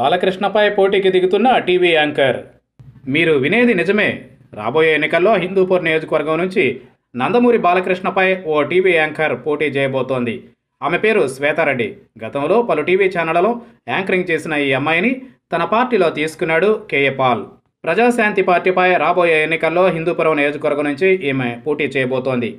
బాలకృష్ణపై పోటీకి దిగుతున్న TV anchor. మీరు వినేది నిజమే. రాబోయే ఎన్నికల్లో హిందూపూర్ నియోజకవర్గం నుంచి నందమూరి బాలకృష్ణపై ఓ టీవీ యాంకర్ పోటీ చేయబోతోంది. ఆమె పేరు శ్వేతారెడ్డి. గతంలో పలు టీవీ ఛానళ్ళలో యాంకరింగ్ చేసిన ఈ అమ్మాయిని తన పార్టీలో తీసుకున్నాడు కేఏ పాల్. ప్రజాశాంతి పార్టీపై రాబోయే ఎన్నికల్లో హిందూపురం నియోజకవర్గం నుంచి ఈమె పోటీ చేయబోతోంది.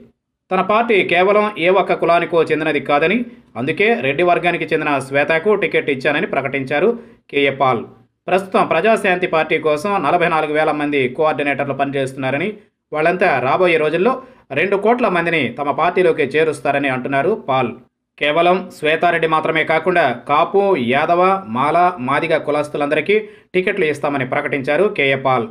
తన పార్టీ కేవలం ఏ ఒక్క కులానికో చెందినది కాదని అందుకే రెడ్డి వర్గానికి చెందిన శ్వేతకు టికెట్ ఇచ్చానని ప్రకటించారు కేఏ పాల్. ప్రస్తుతం ప్రజాశాంతి పార్టీ కోసం నలభై నాలుగు వేల మంది కోఆర్డినేటర్లు పనిచేస్తున్నారని వాళ్ళంతా రాబోయే రోజుల్లో రెండు కోట్ల మందిని తమ పార్టీలోకి చేరుస్తారని అంటున్నారు పాల్. కేవలం శ్వేతారెడ్డి మాత్రమే కాకుండా కాపు యాదవ మాల మాదిగ కులస్తులందరికీ టికెట్లు ఇస్తామని ప్రకటించారు కేఏ పాల్.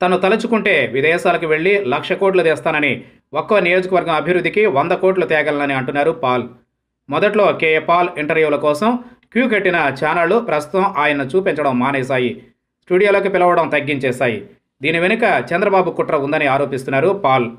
తను తలుచుకుంటే విదేశాలకు వెళ్ళి లక్ష కోట్లు తెస్తానని ఒక్కో నియోజకవర్గం అభివృద్ధికి వంద కోట్లు తేగలనని అంటున్నారు పాల్. మొదట్లో కేఏ పాల్ ఇంటర్వ్యూల కోసం క్యూ కట్టిన ఛానళ్ళు ప్రస్తుతం ఆయన చూపించడం మానేశాయి. స్టూడియోలోకి పిలవడం తగ్గించేశాయి. దీని వెనుక చంద్రబాబు కుట్ర ఉందని ఆరోపిస్తున్నారు పాల్.